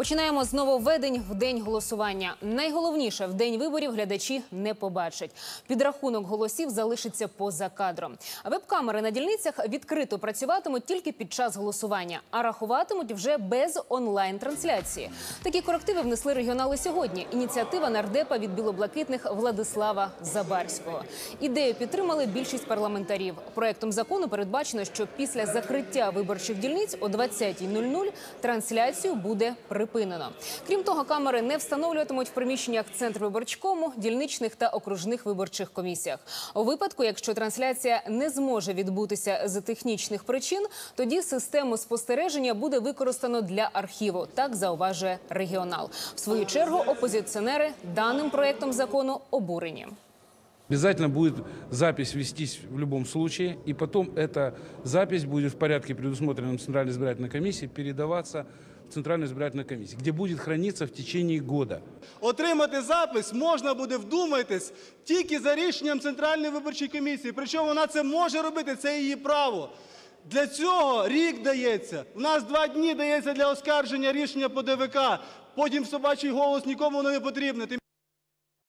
Починаємо з нововведень в день голосування. Найголовніше в день виборів глядачі не побачать. Підрахунок голосів залишиться поза кадром. Веб-камери на дільницях відкрито працюватимуть тільки під час голосування, а рахуватимуть вже без онлайн-трансляції. Такі корективи внесли регіонали сьогодні. Ініціатива нардепа від білоблакитних Владислава Забарського. Ідею підтримали більшість парламентарів. Проектом закону передбачено, що після закриття виборчих дільниць о 20.00 трансляцію буде припинено. Крім того, камери не встановлюватимуть в приміщеннях Центрвиборчкому, дільничних та окружних виборчих комісіях. У випадку, якщо трансляція не зможе відбутися з технічних причин, тоді систему спостереження буде використано для архіву. Так зауважує регіонал. В свою чергу опозиціонери даним проектом закону обурені. Обязательно будет запись вестись в любом случае, и потом эта запись будет в порядке, предусмотренном Центральной избирательной комиссией, передаваться в Центральную избирательную комиссию, где будет храниться в течение года. Отримати запис можна буде, вдумайтесь, тільки за рішенням Центральної виборчої комісії. Причому вона це може робити, це її право. Для цього рік дається. У нас два дні дається для оскарження рішення по ДВК. Потім собачий голос нікому не потрібен.